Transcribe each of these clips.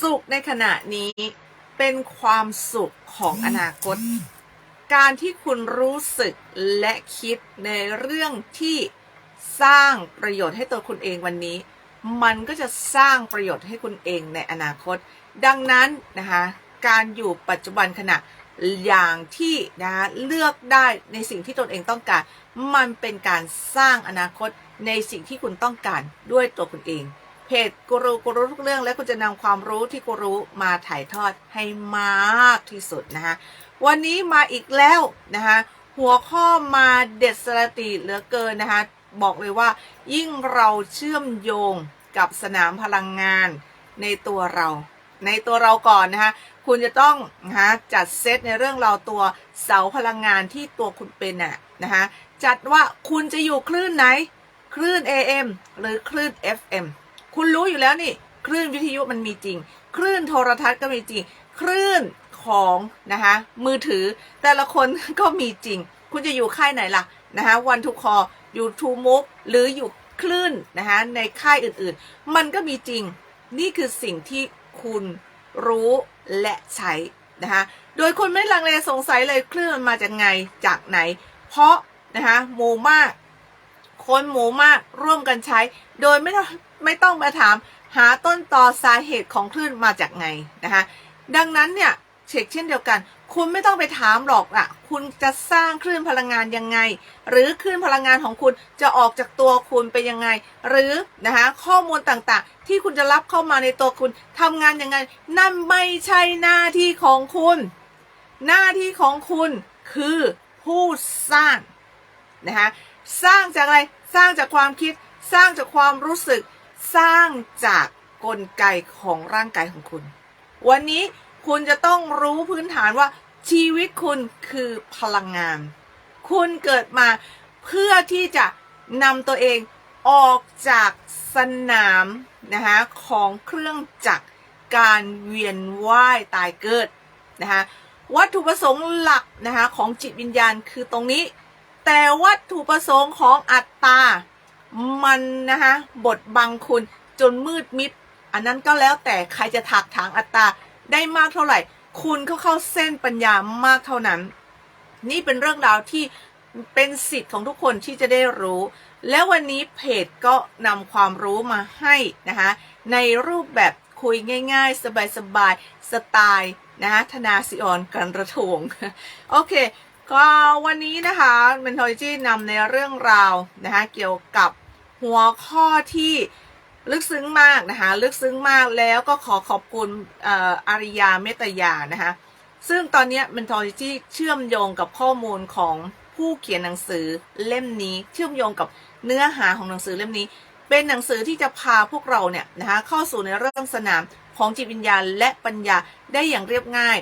สุขในขณะนี้เป็นความสุขของอนาคต การที่คุณรู้สึกและคิดในเรื่องที่สร้างประโยชน์ให้ตัวคุณเองวันนี้ มันก็จะสร้างประโยชน์ให้คุณเองในอนาคต ดังนั้นนะคะการอยู่ปัจจุบันขณะอย่างที่นะคะเลือกได้ในสิ่งที่ตนเองต้องการ มันเป็นการสร้างอนาคตในสิ่งที่คุณต้องการด้วยตัวคุณเอง เพจกูรูกูรู้ทุกเรื่องและคุณจะนำความรู้ที่กูรู้มาถ่ายทอดให้มากที่สุดนะคะวันนี้มาอีกแล้วนะคะหัวข้อมาเด็ดสรตีเหลือเกินนะคะบอกเลยว่า ยิ่งเราเชื่อมโยงกับสนามพลังงานในตัวเรา ในตัวเราก่อนนะคะคุณจะต้องนะคะจัดเซตในเรื่องเราตัวเสาพลังงานที่ตัวคุณเป็นน่ะนะคะจัดว่าคุณจะอยู่คลื่นไหน คลื่น AM หรือคลื่น FM คุณรู้อยู่แล้วนี่คลื่นวิทยุมันมีจริง คลื่นโทรทัศน์ก็มีจริง คลื่นของนะคะมือถือแต่ละคนก็มีจริง คุณจะอยู่ค่ายไหนล่ะนะคะวันทุกคออยู่ทูมุกหรืออยู่คลื่นนะคะในค่ายอื่นๆ มันก็มีจริงนี่คือสิ่งที่คุณรู้และใช้นะคะโดยคุณไม่ลังเลสงสัยเลยคลื่นมันมาจากไงจากไหน เพราะนะคะหมู่มาก คนหมู่มากร่วมกันใช้ โดยไม่ต้อง ไม่ต้องมาถามหาต้นตอสาเหตุของคลื่นมาจากไงนะคะดังนั้นเนี่ยเช็คเช่นเดียวกัน คุณไม่ต้องไปถามหรอกอะคุณจะสร้างคลื่นพลังงานยังไง หรือคลื่นพลังงานของคุณจะออกจากตัวคุณไปยังไง หรือนะคะข้อมูลต่างๆ ที่คุณจะรับเข้ามาในตัวคุณทำงานยังไง นั่นไม่ใช่หน้าที่ของคุณ หน้าที่ของคุณคือผู้สร้างนะคะสร้างจากอะไรสร้างจากความคิด สร้างจากความรู้สึก สร้างจากกลไกของร่างกายของคุณ วันนี้คุณจะต้องรู้พื้นฐานว่าชีวิตคุณคือพลังงาน คุณเกิดมาเพื่อที่จะนำตัวเองออกจากสนามนะคะของเครื่องจักรการเวียนว่ายตายเกิดนะคะวัตถุประสงค์หลักนะคะของจิตวิญญาณคือตรงนี้ แต่วัตถุประสงค์ของอัตตา มันนะคะบดบังคุณจนมืดมิด อันนั้นก็แล้วแต่ใครจะถักถางอัตตาได้มากเท่าไหร่ คุณก็เข้าเส้นปัญญามากเท่านั้น นี่เป็นเรื่องราวที่เป็นสิทธิ์ของทุกคนที่จะได้รู้ แล้ววันนี้เพจก็นำความรู้มาให้นะคะในรูปแบบคุยง่าย ๆ สบายๆสไตล์นะคะธนาสิออนกันระทวงโอเค ก็วันนี้นะคะ Mentology นำในเรื่องราวนะคะเกี่ยวกับ หัวข้อที่ลึกซึ้งมากนะคะ ลึกซึ้งมากแล้วก็ขอขอบคุณอาริยาเมตยานะคะ ซึ่งตอนนี้ Mentology เชื่อมโยงกับข้อมูลของผู้เขียนหนังสือเล่มนี้ เชื่อมโยงกับเนื้อหาของหนังสือเล่มนี้ เป็นหนังสือที่จะพาพวกเราเนี่ยนะคะเข้าสู่ในเรื่องสนามของจิตวิญญาณและปัญญาได้อย่างเรียบง่าย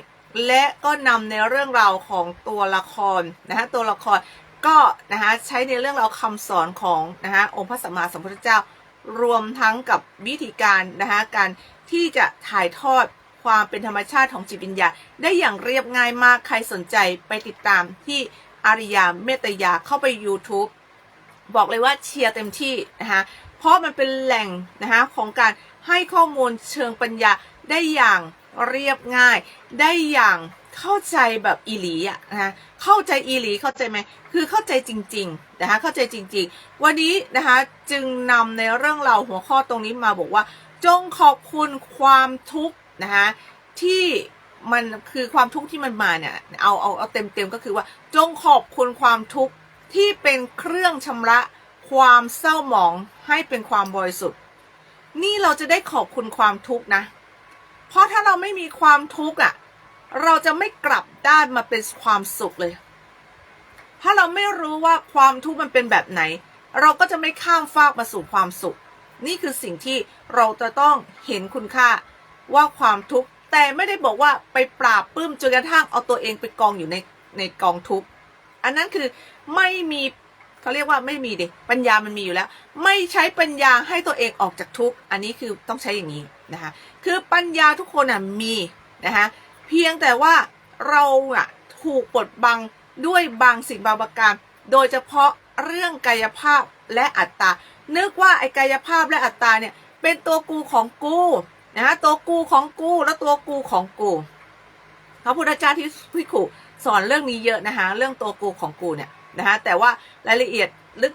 และก็นำในเรื่องราวของตัวละครนะคะตัวละคร ก็นะคะใช้ในเรื่องเราคำสอนของนะคะองค์พระสัมมาสัมพุทธเจ้ารวมทั้งกับวิธีการนะคะการที่จะถ่ายทอดความเป็นธรรมชาติของจิตวิญญาณได้อย่างเรียบง่ายมากใครสนใจไปติดตามที่อาริยาเมตยาเข้าไป YouTube บอกเลยว่าเชียร์เต็มที่นะคะเพราะมันเป็นแหล่งนะคะของการให้ข้อมูลเชิงปัญญาได้อย่างเรียบง่าย ได้อย่าง เข้าใจแบบอีหลีอะนะคะเข้าใจอีหลีเข้าใจไหมคือเข้าใจจริงๆนะคะเข้าใจจริง ๆ วันนี้นะคะจึงนำในเรื่องราวหัวข้อตรงนี้มาบอกว่า จงขอบคุณความทุกข์นะคะที่มันคือความทุกข์ที่มันมาเนี่ยเอาเอาเอาเต็มเต็มๆก็คือว่า จงขอบคุณความทุกข์ที่เป็นเครื่องชำระความเศร้าหมองให้เป็นความบริสุทธิ์ นี่เราจะได้ขอบคุณความทุกข์นะ เพราะถ้าเราไม่มีความทุกข์อะ เราจะไม่กลับด้านมาเป็นความสุขเลย ถ้าเราไม่รู้ว่าความทุกข์มันเป็นแบบไหน เราก็จะไม่ข้ามฟากมาสู่ความสุข นี่คือสิ่งที่เราจะต้องเห็นคุณค่าว่าความทุกข์แต่ไม่ได้บอกว่าไปปราบปลื้มจนกระทั่งเอาตัวเองไปกองอยู่ในในกองทุกข์อันนั้นคือไม่มีเขาเรียกว่าไม่มีเด็ปัญญามันมีอยู่แล้ว ไม่ใช้ปัญญาให้ตัวเองออกจากทุกข์อันนี้คือต้องใช้อย่างนี้นะคะคือปัญญาทุกคนอะมีนะคะ เพียงแต่ว่าเราอะถูกปดบังด้วยบางสิ่งบางประการ โดยเฉพาะเรื่องกายภาพและอัตตา นึกว่าไอ้กายภาพและอัตตาเนี่ยเป็นตัวกูของกูนะฮะตัวกูของกูและตัวกูของกูพระพุทธเจ้าที่พิขุสอนเรื่องนี้เยอะนะคะเรื่องตัวกูของกูเนี่ยนะคะแต่ว่ารายละเอียด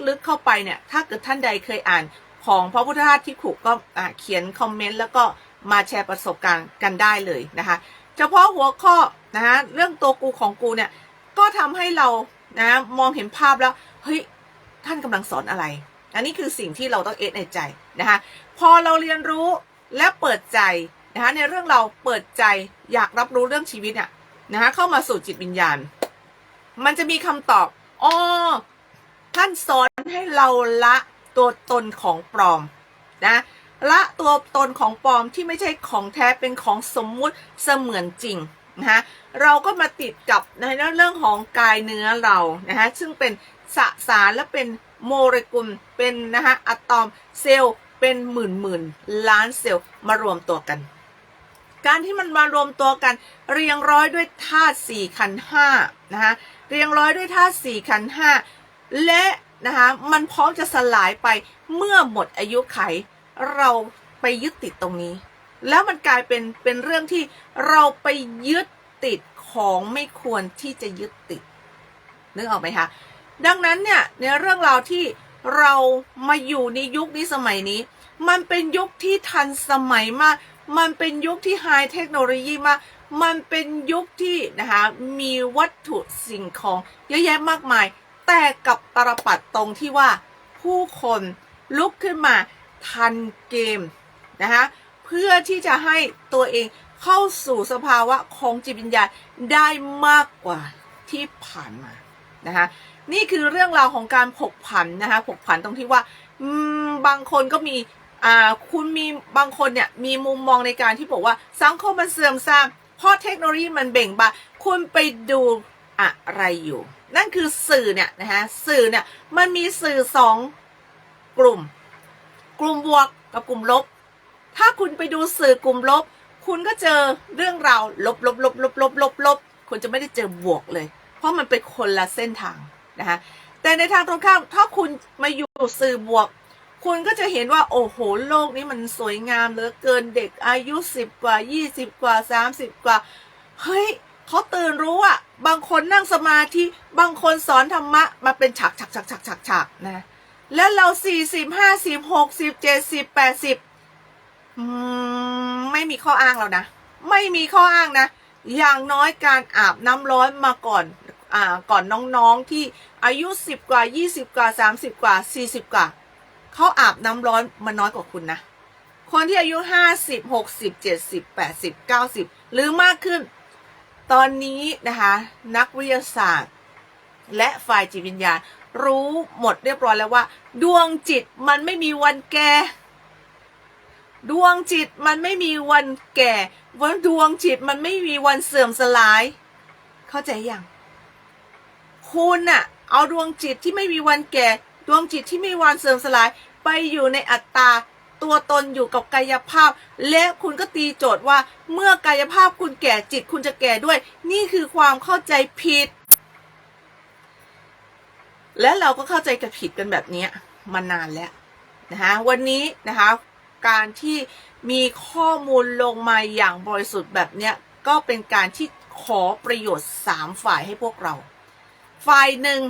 ลึกๆเข้าไปเนี่ย ถ้าเกิดท่านใดเคยอ่านของพระพุทธทาสที่ขุก็เขียนคอมเมนต์แล้วก็มาแชร์ประสบการณ์กันได้เลยนะคะ เฉพาะหัวข้อนะคะเรื่องตัวกูของกูเนี่ย ก็ทำให้เรานะมองเห็นภาพแล้ว เฮ้ย ท่านกำลังสอนอะไร อันนี้คือสิ่งที่เราต้องเอสในใจนะคะพอเราเรียนรู้และเปิดใจนะคะในเรื่องเราเปิดใจอยากรับรู้เรื่องชีวิตเนี่ยนะคะเข้ามาสู่จิตวิญญาณ มันจะมีคำตอบอ๋อท่านสอนให้เราละตัวตนของปลอมนะ ละตัวตนของปลอมที่ไม่ใช่ของแท้เป็นของสมมุติเสมือนจริงนะคะเราก็มาติดกับในเรื่องของกายเนื้อเรานะคะซึ่งเป็นสสารและเป็นโมเลกุลเป็นนะคะอะตอมเซลล์เป็นหมื่นหมื่นล้านเซลล์มารวมตัวกัน การที่มันมารวมตัวกัน เรียงร้อยด้วยธาตุสี่ขันห้านะคะเรียงร้อยด้วยธาตุสี่ขันห้าและนะคะมันพร้อมจะสลายไปเมื่อหมดอายุไข เราไปยึดติดตรงนี้ แล้วมันกลายเป็นเป็นเรื่องที่เราไปยึดติดของไม่ควรที่จะยึดติดนึกออกไหมคะดังนั้นเนี่ยในเรื่องราวที่เรามาอยู่ในยุคนี้สมัยนี้ มันเป็นยุคที่ทันสมัยมาก มันเป็นยุคที่ไฮเทคโนโลยีมาก มันเป็นยุคที่นะคะมีวัตถุสิ่งของเยอะแยะมากมาย แต่กับตรปัดตรงที่ว่าผู้คนลุกขึ้นมา ทันเกมนะคะเพื่อที่จะให้ตัวเองเข้าสู่สภาวะของจิตวิญญาณได้มากกว่าที่ผ่านมานะคะนี่คือเรื่องราวของการผกผันนะคะผกผันตรงที่ว่าบางคนก็มีอ่าคุณมีบางคนเนี่ยมีมุมมองในการที่บอกว่าสังคมมันเสื่อมทรามเพราะเทคโนโลยีมันเบ่งบานคุณไปดูอะไรอยู่ นั่นคือสื่อเนี่ยนะคะสื่อเนี่ยมันมีสื่อสองกลุ่ม กลุ่มบวกกับกลุ่มลบ ถ้าคุณไปดูสื่อกลุ่มลบ คุณก็เจอเรื่องราวลบลบลบลบลบลบลบคุณจะไม่ได้เจอบวกเลย เพราะมันเป็นคนละเส้นทางนะคะแต่ในทางตรงข้ามถ้าคุณมาอยู่สื่อบวก คุณก็จะเห็นว่าโอ้โหโลกนี้มันสวยงามเหลือเกินเด็กอายุสิบกว่ายี่สิบกว่าสามสิบกว่า เฮ้ยเขาตื่นรู้อะบางคนนั่งสมาธิ บางคนสอนธรรมะ มาเป็นฉากฉากฉากฉากฉากฉากนะ แล้วเราสี่สิบห้าสิบหกสิบเจ็ดสิบแปดสิบไม่มีข้ออ้างแล้วนะ ไม่มีข้ออ้างนะ อย่างน้อยการอาบน้ำร้อนมาก่อนอ่าก่อนน้องๆที่อายุสิบกว่ายี่สิบกว่าสามสิบกว่าสี่สิบกว่าเขาอาบน้ำร้อนมาน้อยกว่าคุณนะ คนที่อายุห้าสิบหกสิบเจ็ดสิบแปดสิบเก้าสิบหรือมากขึ้น ตอนนี้นะคะ นักวิทยาศาสตร์ และฝ่ายจิตวิญญาณ รู้หมดเรียบร้อยแล้วว่า ดวงจิตมันไม่มีวันแก่ ดวงจิตมันไม่มีวันแก่วันดวงจิตมันไม่มีวันเสื่อมสลาย เข้าใจยังคุณน่ะ เอาดวงจิตที่ไม่มีวันแก่ ดวงจิตที่ไม่มีวันเสื่อมสลาย ไปอยู่ในอัตตาตัวตนอยู่กับกายภาพ และคุณก็ตีโจทย์ว่า เมื่อกายภาพคุณแก่จิตคุณจะแก่ด้วย นี่คือความเข้าใจผิด และเราก็เข้าใจกันผิดกันแบบนี้มานานแล้วนะคะวันนี้นะคะการที่มีข้อมูลลงมาอย่างบริสุทธิ์แบบเนี้ยก็เป็นการที่ขอประโยชน์สามฝ่ายให้พวกเรา ฝ่ายหนึ่ง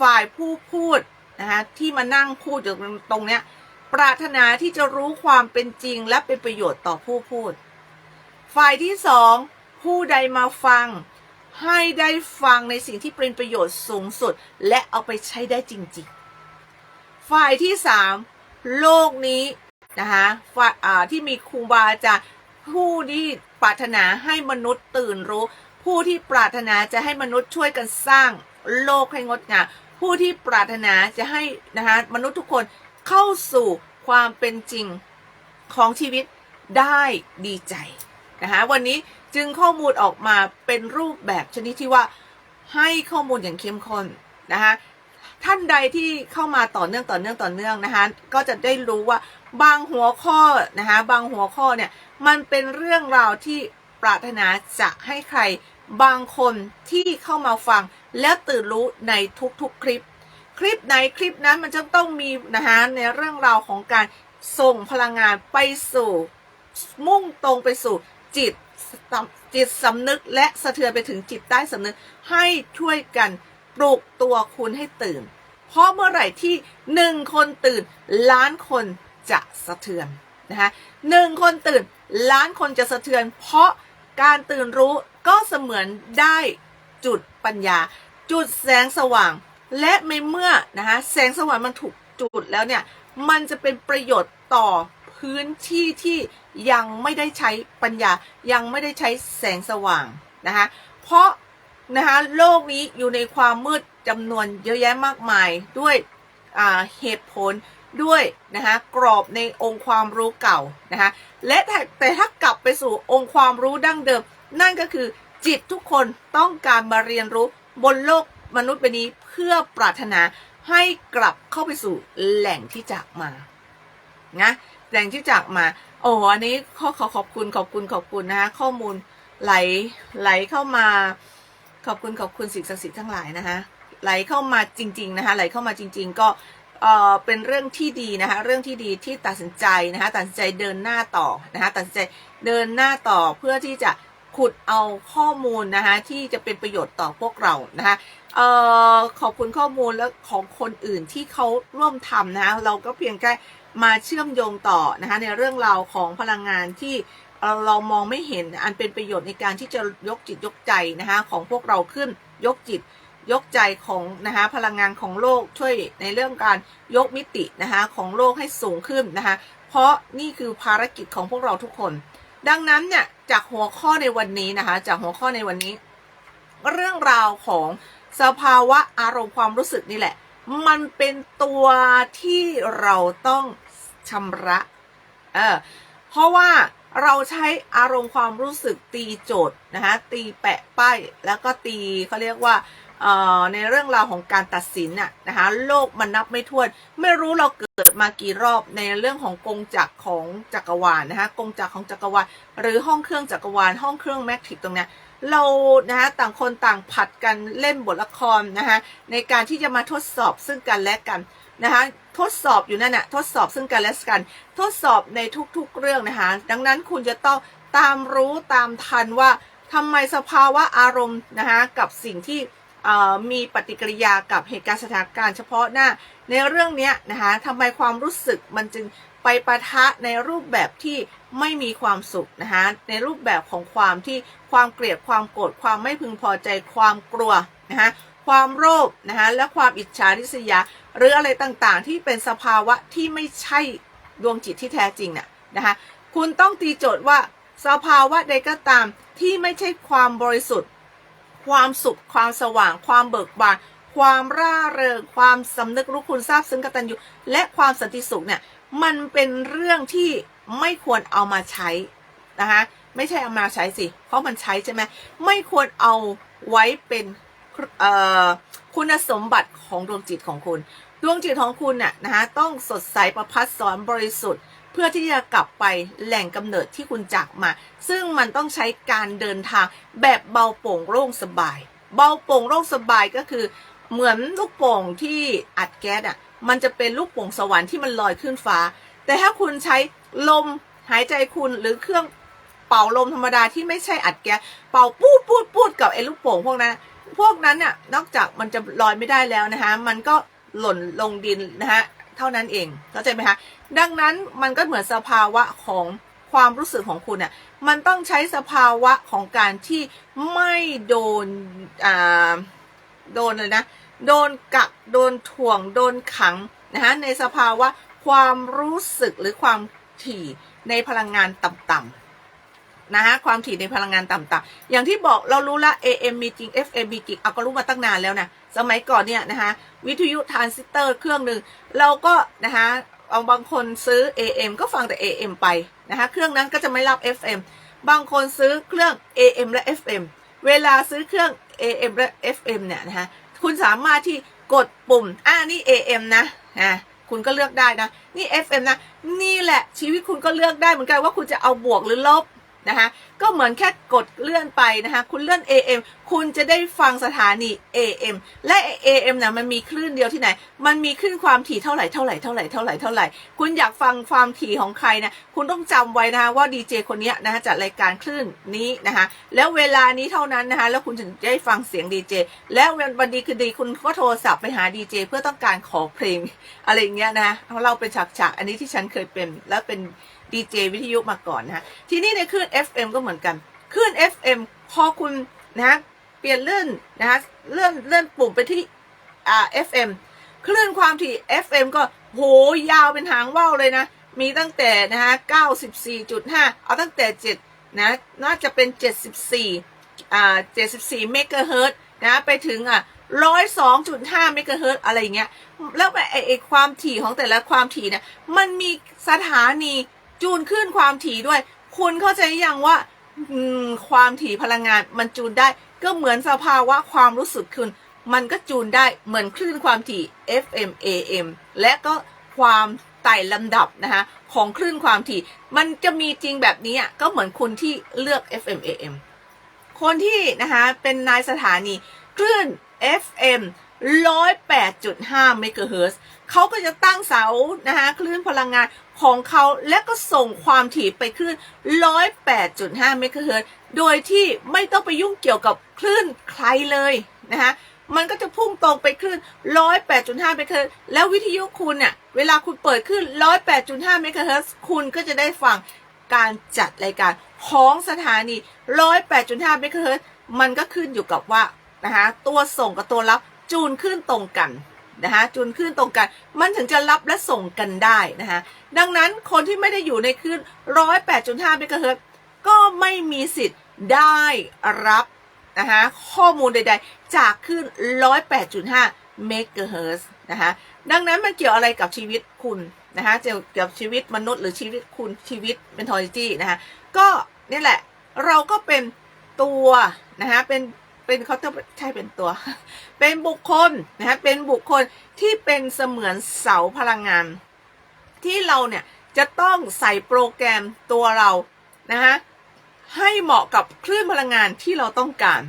ฝ่ายผู้พูดนะคะที่มานั่งพูดอยู่ตรงเนี้ยปรารถนาที่จะรู้ความเป็นจริงและเป็นประโยชน์ต่อผู้พูด ฝ่ายที่สองผู้ใดมาฟัง ให้ได้ฟังในสิ่งที่เป็นประโยชน์สูงสุด และเอาไปใช้ได้จริง ๆ ฝ่ายที่สามโลกนี้นะคะฝ่ายที่มีครูบาอาจารย์ผู้ที่ปรารถนาให้มนุษย์ตื่นรู้ ผู้ที่ปรารถนาจะให้มนุษย์ช่วยกันสร้างโลกให้งดงามผู้ที่ปรารถนาจะให้นะคะมนุษย์ทุกคนเข้าสู่ความเป็นจริงของชีวิตได้ดีใจนะคะวันนี้ จึงข้อมูลออกมาเป็นรูปแบบชนิดที่ว่าให้ข้อมูลอย่างเข้มข้นนะคะท่านใดที่เข้ามาต่อเนื่องต่อเนื่องต่อเนื่องนะคะก็จะได้รู้ว่าบางหัวข้อนะคะบางหัวข้อเนี่ยมันเป็นเรื่องราวที่ปรารถนาจะให้ใครบางคนที่เข้ามาฟัง แล้วตื่นรู้ในทุกๆคลิป คลิปไหนคลิปนั้นมันจะต้องมีนะคะในเรื่องราวของการส่งพลังงานไปสู่ มุ่งตรงไปสู่จิต จิตสำนึกและสะเทือนไปถึงจิตใต้สำนึกให้ช่วยกันปลุกตัวคุณให้ตื่น เพราะเมื่อไหร่ที่หนึ่งคนตื่น ล้านคนจะสะเทือนนะคะหนึ่งคนตื่น ล้านคนจะสะเทือน เพราะการตื่นรู้ก็เสมือนได้จุดปัญญา จุดแสงสว่าง และในเมื่อนะคะแสงสว่างมันถูกจุดแล้วเนี่ยมันจะเป็นประโยชน์ต่อพื้นที่ที่ ยังไม่ได้ใช้ปัญญายังไม่ได้ใช้แสงสว่างนะคะเพราะนะคะโลกนี้อยู่ในความมืดจำนวนเยอะแยะมากมายด้วยเหตุผลด้วยนะคะกรอบในองค์ความรู้เก่านะคะและแต่แต่ถ้ากลับไปสู่องค์ความรู้ดั้งเดิม นั่นก็คือจิตทุกคนต้องการมาเรียนรู้บนโลกมนุษย์ใบนี้เพื่อปรารถนาให้กลับเข้าไปสู่แหล่งที่จากมานะแหล่งที่จากมา โอ้อันนี้ขอขอขอบคุณขอบคุณขอบคุณนะคะข้อมูลไหลไหลเข้ามาขอบคุณขอบคุณสิ่งศักดิ์สิทธิ์ทั้งหลายนะคะไหลเข้ามาจริงๆนะคะไหลเข้ามาจริง ๆ ก็เออเป็นเรื่องที่ดีนะคะเรื่องที่ดีที่ตัดสินใจนะคะตัดสินใจเดินหน้าต่อนะคะตัดสินใจเดินหน้าต่อเพื่อที่จะขุดเอาข้อมูลนะคะที่จะเป็นประโยชน์ต่อพวกเรานะคะ เอ่อขอบคุณข้อมูลแล้วของคนอื่นที่เขาร่วมทำนะคะเราก็เพียงแค่มาเชื่อมโยงต่อนะคะในเรื่องราวของพลังงานที่เราเรามองไม่เห็นอันเป็นประโยชน์ในการที่จะยกจิตยกใจนะคะของพวกเราขึ้นยกจิตยกใจของนะคะพลังงานของโลกช่วยในเรื่องการยกมิตินะคะของโลกให้สูงขึ้นนะคะเพราะนี่คือภารกิจของพวกเราทุกคน ดังนั้นเนี่ยจากหัวข้อในวันนี้นะคะจากหัวข้อในวันนี้ เรื่องราวของ สภาวะอารมณ์ความรู้สึกนี่แหละ มันเป็นตัวที่เราต้องชำระเออเพราะว่าเราใช้อารมณ์ความรู้สึกตีโจทย์นะคะตีแปะป้ายแล้วก็ตีเขาเรียกว่าเอ่อในเรื่องราวของการตัดสินน่ะนะคะโลกมันนับไม่ถ้วน ไม่รู้เราเกิดมากี่รอบในเรื่องของกงจักรของจักรวาลนะคะกงจักรของจักรวาลหรือห้องเครื่องจักรวาลห้องเครื่องแมทริกตรงเนี้ย เรานะคะต่างคนต่างผัดกันเล่นบทละครนะคะในการที่จะมาทดสอบซึ่งกันและกันนะคะทดสอบอยู่นั่นน่ะทดสอบซึ่งกันและกัน ทดสอบในทุกๆเรื่องนะคะดังนั้นคุณจะต้องตามรู้ตามทันว่าทำไมสภาวะอารมณ์นะคะกับสิ่งที่มีปฏิกิริยากับเหตุการณ์สถานการณ์เฉพาะหน้า ในเรื่องนี้นะคะทำไมความรู้สึกมันจึง ไปประทะในรูปแบบที่ไม่มีความสุขนะคะในรูปแบบของความที่ความเกลียดความโกรธความไม่พึงพอใจความกลัวนะคะความโลภนะคะและความอิจฉาริษยา หรืออะไรต่างๆ ที่เป็นสภาวะที่ไม่ใช่ดวงจิตที่แท้จริงน่ะนะคะคุณต้องตีโจทย์ว่าสภาวะใดก็ตามที่ไม่ใช่ความบริสุทธิ์ ความสุข ความสว่าง ความเบิกบาน ความร่าเริงความสำนึกรู้คุณทราบซึ้งกตัญญูและความสันติสุขเนี่ยมันเป็นเรื่องที่ไม่ควรเอามาใช้นะคะไม่ใช่เอามาใช้สิ เพราะมันใช้ใช่ไหมไม่ควรเอาไว้เป็นคุณสมบัติของดวงจิตของคุณ ดวงจิตของคุณน่ะนะคะต้องสดใสประพัดสอนบริสุทธิ์ เพื่อที่จะกลับไปแหล่งกำเนิดที่คุณจากมา ซึ่งมันต้องใช้การเดินทางแบบเบาโปร่งโล่งสบาย เบาโปร่งโล่งสบายก็คือ เหมือนลูกโป่งที่อัดแก๊สอะ มันจะเป็นลูกโป่งสวรรค์ที่มันลอยขึ้นฟ้า แต่ถ้าคุณใช้ลมหายใจคุณหรือเครื่องเป่าลมธรรมดาที่ไม่ใช่อัดแก๊สเป่าปูดปูดปูดกับไอ้ลูกโป่งพวกนั้น พวกนั้นน่ะนอกจากมันจะลอยไม่ได้แล้วนะคะ มันก็หล่นลงดินนะคะเท่านั้นเองเข้าใจไหมคะดังนั้นมันก็เหมือนสภาวะของความรู้สึกของคุณน่ะมันต้องใช้สภาวะของการที่ไม่โดนอ่าโดนเลยนะ โดนกักโดนถ่วง โดนขังนะคะในสภาวะความรู้สึกหรือความถี่ในพลังงานต่ำๆนะคะความถี่ในพลังงานต่ำๆอย่างที่บอกเรารู้ละ AM มีจริง FM มีจริงเอาก็รู้มาตั้งนานแล้วนะสมัยก่อนเนี่ยนะคะวิทยุทรานซิสเตอร์เครื่องหนึ่งเราก็นะคะเอาบางคนซื้อ AM ก็ฟังแต่ AM ไปนะคะเครื่องนั้นก็จะไม่รับ FM บางคนซื้อเครื่อง AM และ FM เวลาซื้อเครื่อง AM และ FM เนี่ยนะคะ คุณสามารถที่กดปุ่ม อ่านี่ AM นะนะคุณก็เลือกได้นะ นี่ FM นะ นี่แหละชีวิตคุณก็เลือกได้เหมือนกันว่าคุณจะเอาบวกหรือลบ นะคะก็เหมือนแค่กดเลื่อนไปนะคะคุณเลื่อน AM คุณจะได้ฟังสถานี AM และ AM นะมันมีคลื่นเดียวที่ไหน มันมีคลื่นความถี่เท่าไหร่เท่าไหร่เท่าไหร่เท่าไหร่เท่าไหร่คุณอยากฟังความถี่ของใครนะคุณต้องจำไว้นะคะว่าดีเจคนนี้นะคะจัดรายการคลื่นนี้นะคะแล้วเวลานี้เท่านั้นนะคะแล้วคุณถึงจะได้ฟังเสียงดีเจแล้ววันดีคือดีคุณก็โทรศัพท์ไปหาดีเจเพื่อต้องการขอเพลงอะไรอย่างเงี้ยนะเราเป็นฉากๆอันนี้ที่ฉันเคยเป็นแล้วเป็น ดีเจวิทยุมาก่อนนะฮะทีนี้ในคลื่น FM ก็เหมือนกันคลื่น FM พอคุณนะฮะเปลี่ยนเลื่อนนะฮะเลื่อนเลื่อนปุ่มไปที่อ่า FM คลื่นความถี่ FM ก็โหยาวเป็นหางว่าวเลยนะ มีตั้งแต่นะฮะ94.5 เอาตั้งแต่ 7 นะ น่าจะเป็น 74อ่า74 เมกะเฮิรตนะไปถึงอะ102.5เมกะเฮิรตอะไรเงี้ย แล้วไอไอ้ความถี่ของแต่ละความถี่เนี่ยมันมีสถานี จูนขึ้นความถี่ด้วย คุณเข้าใจยังว่าความถี่พลังงานมันจูนได้ ก็เหมือนสภาวะความรู้สึกคุณ มันก็จูนได้เหมือนคลื่นความถี่ FM AM และก็ความไต่ลำดับนะคะของคลื่นความถี่ มันจะมีจริงแบบนี้อะก็เหมือนคุณที่เลือก FM AM คนที่นะคะเป็นนายสถานีคลื่น FM 108.5เมกะเฮิรตซ์เขาก็จะตั้งเสานะคะคลื่นพลังงาน ของเขาและก็ส่งความถี่ไปคลื่น 108.5 เมกะเฮิรตโดยที่ไม่ต้องไปยุ่งเกี่ยวกับคลื่นใครเลยนะคะมันก็จะพุ่งตรงไปคลื่น 108.5 เมกะเฮิรตแล้ววิทยุคุณเนี่ยเวลาคุณเปิดคลื่น108.5 เมกะเฮิรตคุณก็จะได้ฟังการจัดรายการของสถานี 108.5 เมกะเฮิรตมันก็ขึ้นอยู่กับว่านะคะตัวส่งกับตัวรับจูนขึ้นตรงกัน นะคะจูนขึ้นตรงกัน มันถึงจะรับและส่งกันได้นะคะดังนั้นคนที่ไม่ได้อยู่ในคลื่น108.5เมกะเฮิรตซ์ก็ไม่มีสิทธิ์ได้รับนะคะข้อมูลใดๆ จากคลื่น108.5เมกะเฮิรตซ์นะคะดังนั้นมันเกี่ยวอะไรกับชีวิตคุณนะคะเกี่ยวกับชีวิตมนุษย์หรือชีวิตคุณชีวิตเป็นทอริจีนะคะก็นี่แหละเราก็เป็นตัวนะคะเป็น เป็นเขาจะใช่เป็นตัว เป็นบุคคลนะคะเป็นบุคคลที่เป็นเสมือนเสาพลังงาน ที่เราเนี่ยจะต้องใส่โปรแกรมตัวเรานะคะให้เหมาะกับคลื่นพลังงานที่เราต้องการ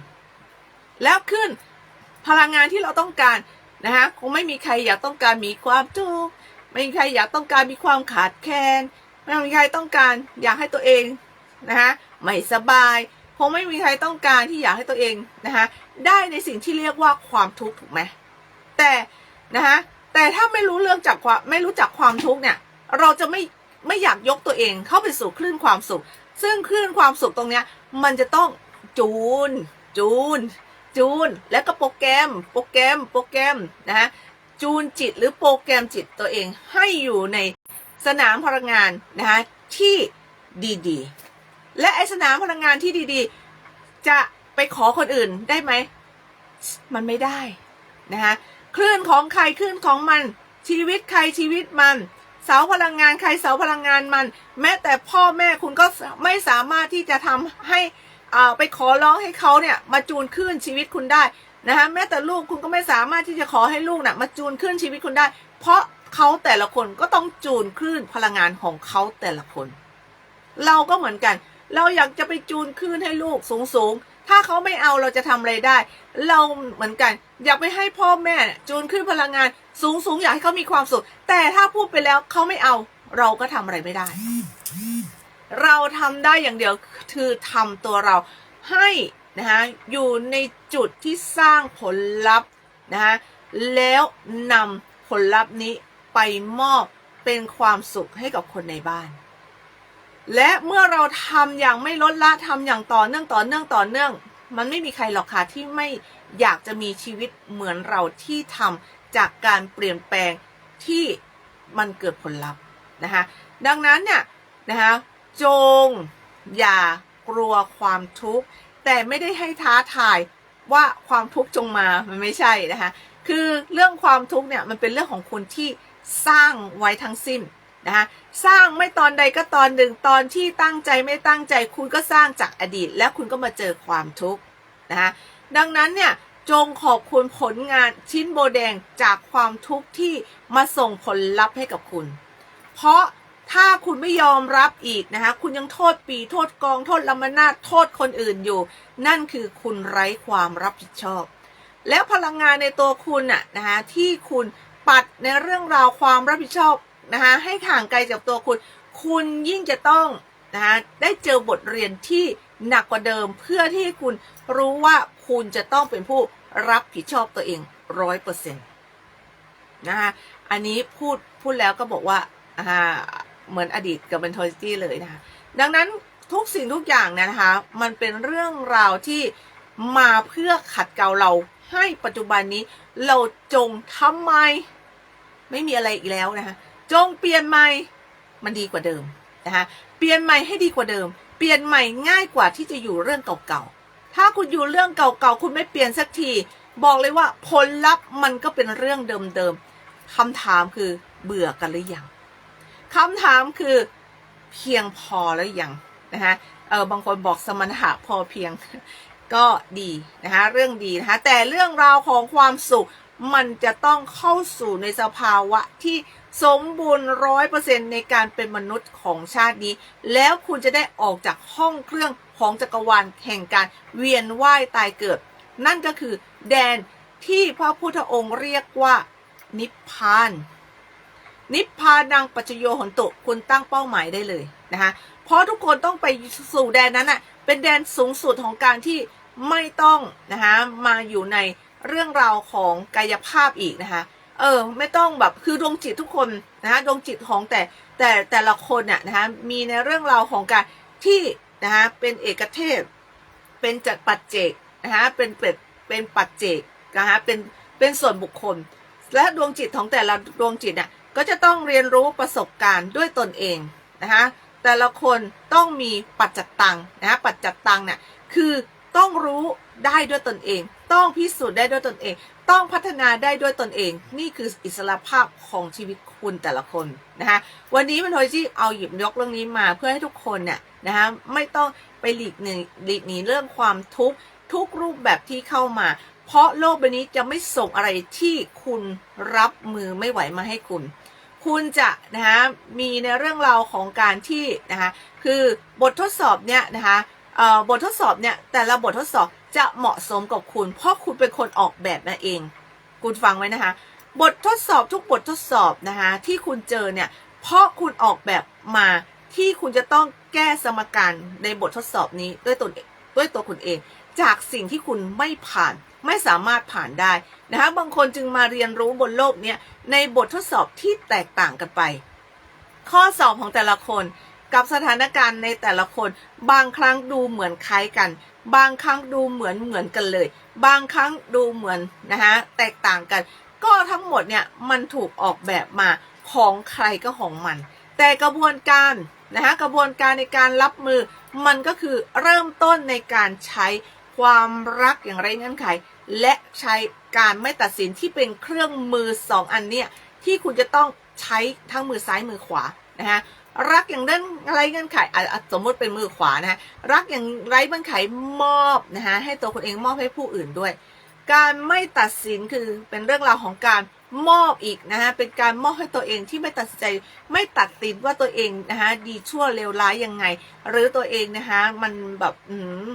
แล้วขึ้นพลังงานที่เราต้องการนะคะคงไม่มีใครอยากต้องการมีความทุกข์ไม่มีใครอยากต้องการมีความขาดแคลนไม่มีใครต้องการอยากให้ตัวเองนะคะไม่สบาย งไม่มีใครต้องการที่อยากให้ตัวเองนะคะได้ในสิ่งที่เรียกว่าความทุกข์ถูกไหมแต่นะคะแต่ถ้าไม่รู้เรื่องจากความไม่รู้จักความทุกข์เนี่ย เราจะไม่ไม่อยากยกตัวเองเข้าไปสู่คลื่นความสุข ซึ่งคลื่นความสุขตรงเนี้ย มันจะต้องจูน จูน จูน แล้วก็โปรแกรม โปรแกรม โปรแกรมนะฮะจูนจิตหรือโปรแกรมจิตตัวเองให้อยู่ในสนามพลังงานนะคะที่ดีๆ และไอสนามพลังงานที่ดีๆ จะไปขอคนอื่นได้ไหม มันไม่ได้นะคะคลื่นของใครคลื่นของมัน ชีวิตใครชีวิตมัน เสาพลังงานใครเสาพลังงานมัน แม้แต่พ่อแม่คุณก็ไม่สามารถที่จะทำให้อ่าไปขอร้องให้เขาเนี่ยมาจูนขึ้นชีวิตคุณได้นะคะแม้แต่ลูกคุณก็ไม่สามารถที่จะขอให้ลูกน่ะมาจูนขึ้นชีวิตคุณได้ เพราะเขาแต่ละคนก็ต้องจูนคลื่นพลังงานของเขาแต่ละคน เราก็เหมือนกัน เราอยากจะไปจูนคลื่นให้ลูกสูงสูงถ้าเขาไม่เอาเราจะทำอะไรได้ เราเหมือนกัน อยากไปให้พ่อแม่จูนขึ้นพลังงาน สูงสูงอยากให้เขามีความสุข แต่ถ้าพูดไปแล้วเขาไม่เอา เราก็ทำอะไรไม่ได้ เราทำได้อย่างเดียวคือทำตัวเราให้นะคะอยู่ในจุดที่สร้างผลลัพธ์นะคะแล้วนำผลลัพธ์นี้ไปมอบเป็นความสุขให้กับคนในบ้าน และเมื่อเราทำอย่างไม่ลดละทำอย่างต่อเนื่องต่อเนื่องต่อเนื่อง มันไม่มีใครหรอกค่ะที่ไม่อยากจะมีชีวิตเหมือนเราที่ทำจากการเปลี่ยนแปลงที่มันเกิดผลลัพธ์นะคะดังนั้นเนี่ยนะคะจงอย่ากลัวความทุกข์แต่ไม่ได้ให้ท้าทายว่าความทุกข์จงมามันไม่ใช่นะคะคือเรื่องความทุกข์เนี่ยมันเป็นเรื่องของคุณที่สร้างไว้ทั้งสิ้น นะคะสร้างไม่ตอนใดก็ตอนหนึ่งตอนที่ตั้งใจไม่ตั้งใจ คุณก็สร้างจากอดีต แล้วคุณก็มาเจอความทุกข์นะคะดังนั้นเนี่ยจงขอบคุณผลงานชิ้นโบแดงจากความทุกข์ที่มาส่งผลลัพธ์ให้กับคุณ เพราะถ้าคุณไม่ยอมรับอีกนะคะคุณยังโทษปีโทษกองโทษลำนาโทษคนอื่นอยู่ นั่นคือคุณไร้ความรับผิดชอบ แล้วพลังงานในตัวคุณน่ะนะคะที่คุณปัดในเรื่องราวความรับผิดชอบ นะคะให้ห่างไกลจากตัวคุณ คุณยิ่งจะต้องนะคะได้เจอบทเรียนที่หนักกว่าเดิมเพื่อที่คุณรู้ว่าคุณจะต้องเป็นผู้รับผิดชอบตัวเองร้อยเปอร์เซ็นต์นะคะอันนี้พูดพูดแล้วก็บอกว่าอ่าเหมือนอดีตกับเบนทอยตี้เลยนะคะดังนั้นทุกสิ่งทุกอย่างนยนะคะ มันเป็นเรื่องราวที่มาเพื่อขัดเกลาเราให้ปัจจุบันนี้เราจงทำไม ไม่มีอะไรอีกแล้วนะคะ จงเปลี่ยนใหม่มันดีกว่าเดิมนะคะเปลี่ยนใหม่ให้ดีกว่าเดิม เปลี่ยนใหม่ง่ายกว่าที่จะอยู่เรื่องเก่าๆ ถ้าคุณอยู่เรื่องเก่าๆ คุณไม่เปลี่ยนสักที บอกเลยว่าผลลัพธ์มันก็เป็นเรื่องเดิมๆคำถามคือเบื่อกันหรือยังคำถามคือเพียงพอแล้วยังนะคะเออบางคนบอกสมณะพอเพียงก็ดีนะคะเรื่องดีนะคะแต่เรื่องราวของความสุขมันจะต้องเข้าสู่ในสภาวะที่ สมบูรณ์ร้อยเปอร์เซ็นในการเป็นมนุษย์ของชาตินี้ แล้วคุณจะได้ออกจากห้องเครื่องของจักรวาลแห่งการเวียนว่ายตายเกิด นั่นก็คือแดนที่พระพุทธองค์เรียกว่านิพพาน นิพพานังปัจโยหนตุคุณตั้งเป้าหมายได้เลยนะคะเพราะทุกคนต้องไปสู่แดนนั้นอะเป็นแดนสูงสุดของการที่ไม่ต้องนะคะมาอยู่ในเรื่องราวของกายภาพอีกนะคะ เออ ไม่ต้องแบบคือดวงจิตทุกคนนะคะดวงจิตของแต่แต่แต่ละคนเนี่ยนะคะมีในเรื่องราวของการที่นะคะเป็นเอกเทศ เป็นจัดปัจเจกนะคะเป็นเป็นเป็นปัจเจกนะคะเป็นเป็นส่วนบุคคล และดวงจิตของแต่ละดวงจิตเนี่ยก็จะต้องเรียนรู้ประสบการณ์ด้วยตนเองนะคะแต่ละคนต้องมีปัจจัตตังนะคะปัจจัตตังเนี่ยคือต้องรู้ได้ด้วยตนเอง ต้องพิสูจน์ได้ด้วยตนเอง ต้องพัฒนาได้ด้วยตนเอง นี่คืออิสระภาพของชีวิตคุณแต่ละคนนะคะวันนี้มันโทยี่เอาหยิบยกเรื่องนี้มาเพื่อให้ทุกคนเนี่ยนะคะไม่ต้องไปหลีกหนีหลีกหนีเรื่องความทุกข์ทุกรูปแบบที่เข้ามา เพราะโลกใบนี้จะไม่ส่งอะไรที่คุณรับมือไม่ไหวมาให้คุณ คุณจะนะคะมีในเรื่องราวของการที่นะคะคือบททดสอบเนี่ยนะคะเอ่อบททดสอบเนี่ยแต่ละบททดสอบ จะเหมาะสมกับคุณ เพราะคุณเป็นคนออกแบบนั่นเอง คุณฟังไว้นะคะ บททดสอบทุกบททดสอบนะคะที่คุณเจอเนี่ย เพราะคุณออกแบบมาที่คุณจะต้องแก้สมการในบททดสอบนี้ด้วยตนเองด้วยตัวคุณเอง จากสิ่งที่คุณไม่ผ่านไม่สามารถผ่านได้นะคะบางคนจึงมาเรียนรู้บนโลกเนี้ยในบททดสอบที่แตกต่างกันไป ข้อสอบของแต่ละคน กับสถานการณ์ในแต่ละคน บางครั้งดูเหมือนคล้ายกัน บางครั้งดูเหมือนเหมือนกันเลย บางครั้งดูเหมือนนะคะแตกต่างกัน ก็ทั้งหมดเนี่ยมันถูกออกแบบมาของใครก็ของมัน แต่กระบวนการนะคะกระบวนการในการรับมือ มันก็คือเริ่มต้นในการใช้ความรักอย่างไรเงื่อนไข และใช้การไม่ตัดสินที่เป็นเครื่องมือสองอันเนี่ยที่คุณจะต้องใช้ทั้งมือซ้ายมือขวานะคะ รักอย่างนั้นไรเงื่อนไขอะอะสมมติเป็นมือขวานะฮะรักอย่างไรเงื่อนไขมอบนะคะให้ตัวคุณเองมอบให้ผู้อื่นด้วย การไม่ตัดสินคือเป็นเรื่องราวของการมอบอีกนะฮะเป็นการมอบให้ตัวเองที่ไม่ตัดใจไม่ตัดสินว่าตัวเองนะคะดีชั่วเลวร้ายยังไง หรือตัวเองนะคะมันแบบอืม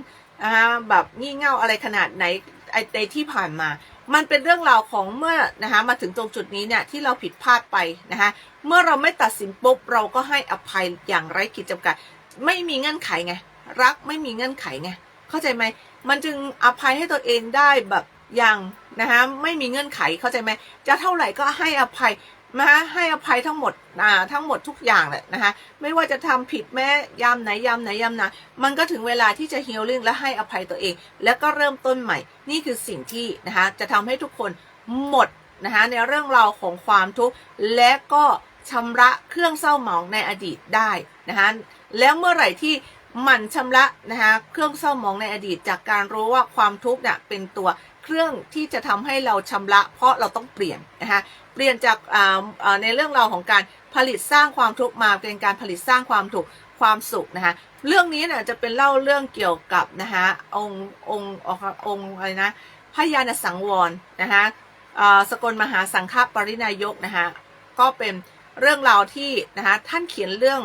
นะคะแบบงี่เง่าอะไรขนาดไหน ไอในที่ผ่านมา มันเป็นเรื่องราวของเมื่อนะคะมาถึงตรงจุดนี้เนี่ยที่เราผิดพลาดไปนะคะเมื่อเราไม่ตัดสินปุ๊บเราก็ให้อภัยอย่างไร้ขีดจำกัด ไม่มีเงื่อนไขไงรักไม่มีเงื่อนไขไงเข้าใจไหมมันจึงอภัยให้ตัวเองได้แบบอย่างนะคะไม่มีเงื่อนไขเข้าใจไหมจะเท่าไหร่ก็ให้อภัย นะคะให้อภัยทั้งหมดอ่าทั้งหมดทุกอย่างแหละนะคะไม่ว่าจะทำผิดแม้ยามไหนยามไหนยามไหนมันก็ถึงเวลาที่จะฮีลลิ่งและให้อภัยตัวเอง แล้วก็เริ่มต้นใหม่ นี่คือสิ่งที่นะคะจะทำให้ทุกคนหมดนะคะในเรื่องราวของความทุกข์และก็ชำระเครื่องเศร้าหมองในอดีตได้นะคะแล้วเมื่อไหร่ที่หมันชำระนะคะเครื่องเศร้าหมองในอดีต จากการรู้ว่าความทุกข์เนี่ยเป็นตัวเครื่องที่จะทำให้เราชำระ เพราะเราต้องเปลี่ยนนะคะ เปลี่ยนจากในเรื่องราวของการผลิตสร้างความทุกข์มาเป็นการผลิตสร้างความถูกความสุขนะคะเรื่องนี้เนี่ยจะเป็นเล่าเรื่องเกี่ยวกับนะคะองค์องค์องค์อะไรนะพยานสังวรนะคะสกลมหาสังฆปรินายกนะคะก็เป็นเรื่องราวที่นะคะท่านเขียนเรื่อง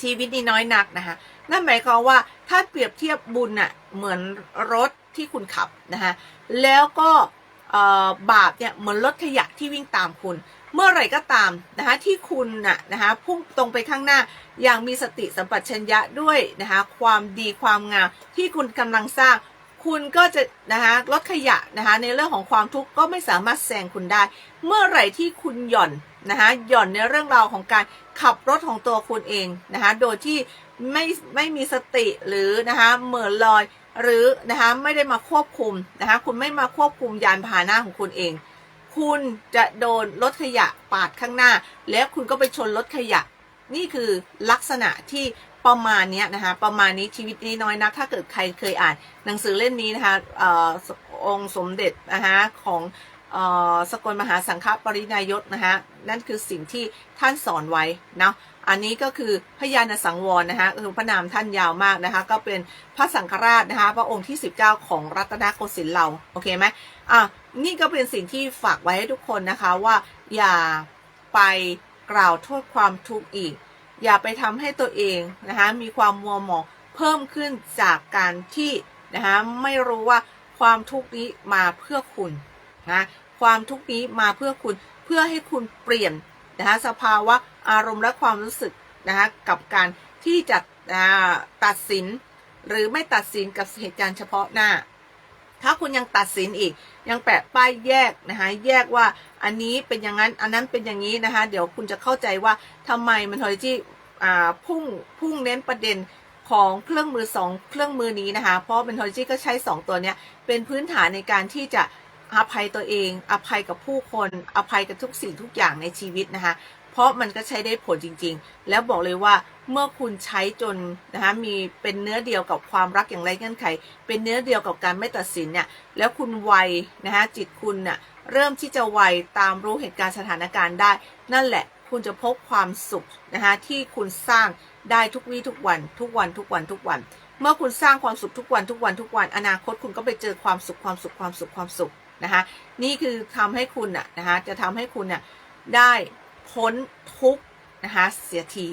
ชีวิตนี้น้อยนักนะคะนั่นหมายความว่าถ้าเปรียบเทียบบุญน่ะเหมือนรถที่คุณขับนะคะแล้วก็ บาปเนี่ยเหมือนรถขยะที่วิ่งตามคุณ เมื่อไรก็ตามนะคะที่คุณน่ะนะคะพุ่งตรงไปข้างหน้าอย่างมีสติสัมปชัญญะด้วยนะคะความดีความงามที่คุณกำลังสร้าง คุณก็จะนะคะลดขยะนะคะในเรื่องของความทุกข์ก็ไม่สามารถแซงคุณได้ เมื่อไหร่ที่คุณหย่อนนะคะหย่อนในเรื่องราวของการขับรถของตัวคุณเองนะคะโดยที่ไม่ไม่มีสติหรือนะคะเหม่อลอย หรือนะคะไม่ได้มาควบคุมนะคะคุณไม่มาควบคุมยานพาหนะของคุณเอง คุณจะโดนรถขยะปาดข้างหน้า แล้วคุณก็ไปชนรถขยะ นี่คือลักษณะที่ประมาณนี้นะคะประมาณนี้ชีวิตนี้น้อยนัก ถ้าเกิดใครเคยอ่านหนังสือเล่มนี้นะคะอองค์สมเด็จนะคะของอสกลมหาสังฆปรินายกนะคะนั่นคือสิ่งที่ท่านสอนไว้นะ อันนี้ก็คือพญานสังวรนะคะคือพระนามท่านยาวมากนะคะ ก็เป็นพระสังฆราชนะคะ พระองค์ที่ 19 ของรัตนโกสินทร์เรา โอเคไหมอะนี่ก็เป็นสิ่งที่ฝากไว้ให้ทุกคนนะคะว่าอย่าไปกล่าวโทษความทุกข์อีก อย่าไปทำให้ตัวเองนะคะมีความมัวหมองเพิ่มขึ้นจากการที่นะคะไม่รู้ว่าความทุกข์นี้มาเพื่อคุณนะความทุกข์นี้มาเพื่อคุณเพื่อให้คุณเปลี่ยน นะคะสภาวะอารมณ์และความรู้สึกนะคะกับการที่จะตัดสินหรือไม่ตัดสินกับเหตุการณ์เฉพาะหน้า ถ้าคุณยังตัดสินอีก ยังแปะป้ายแยกนะคะแยกว่าอันนี้เป็นอย่างนั้นอันนั้นเป็นอย่างนี้นะคะเดี๋ยวคุณจะเข้าใจว่าทำไมมันทอยที่อ่าพุ่งพุ่งเน้นประเด็นของเครื่องมือสองเครื่องมือนี้นะคะ เพราะเป็นทอยที่ก็ใช้สองตัวเนี้ยเป็นพื้นฐานในการที่จะ อภัยตัวเอง อภัยกับผู้คน อภัยกับทุกสิ่งทุกอย่างในชีวิตนะคะ เพราะมันก็ใช้ได้ผลจริง ๆ แล้วบอกเลยว่าเมื่อคุณใช้จนนะคะมีเป็นเนื้อเดียวกับความรักอย่างไรเงื่อนไข เป็นเนื้อเดียวกับการไม่ตัดสินเนี่ย แล้วคุณไวนะคะจิตคุณน่ะเริ่มที่จะไวตามรู้เหตุการณ์สถานการณ์ได้ นั่นแหละคุณจะพบความสุขนะคะที่คุณสร้างได้ทุกวี่ทุกวัน ทุกวันทุกวันทุกวัน เมื่อคุณสร้างความสุขทุกวันทุกวันทุกวัน อนาคตคุณก็ไปเจอความสุขความสุขความสุขความสุข นะคะ นี่คือทำให้คุณน่ะนะคะจะทำให้คุณน่ะได้พ้นทุกนะคะเสียที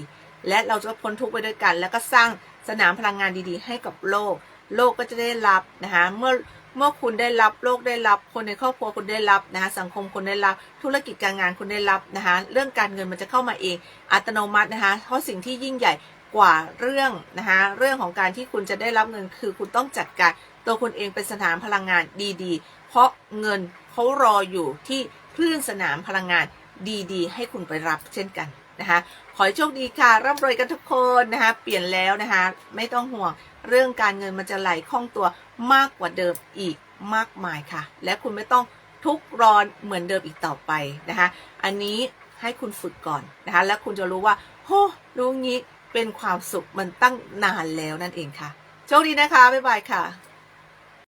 และเราจะพ้นทุกไปด้วยกัน แล้วก็สร้างสนามพลังงานดีๆ ให้กับโลก โลกก็จะได้รับนะคะเมื่อเมื่อคุณได้รับโลกได้รับ คนในครอบครัวคุณได้รับนะคะสังคมคุณได้รับ ธุรกิจการงานคุณได้รับนะคะเรื่องการเงินมันจะเข้ามาเอง อัตโนมัตินะคะเพราะสิ่งที่ยิ่งใหญ่กว่าเรื่องนะคะเรื่องของการที่คุณจะได้รับเงินคือคุณต้องจัดการตัวคุณเองเป็นสนามพลังงานดีๆ เพราะเงินเขารออยู่ที่คลื่นสนามพลังงานดีๆ ให้คุณไปรับเช่นกันนะคะขอให้โชคดีค่ะร่ำรวยกันทุกคนนะคะเปลี่ยนแล้วนะคะไม่ต้องห่วงเรื่องการเงินมันจะไหลคล่องตัวมากกว่าเดิมอีกมากมายค่ะ และคุณไม่ต้องทุกร้อนเหมือนเดิมอีกต่อไปนะคะอันนี้ให้คุณฝึกก่อนนะคะแล้วคุณจะรู้ว่าโหรู้งี้เป็นความสุขมันตั้งนานแล้วนั่นเองค่ะโชคดีนะคะบ๊ายบายค่ะ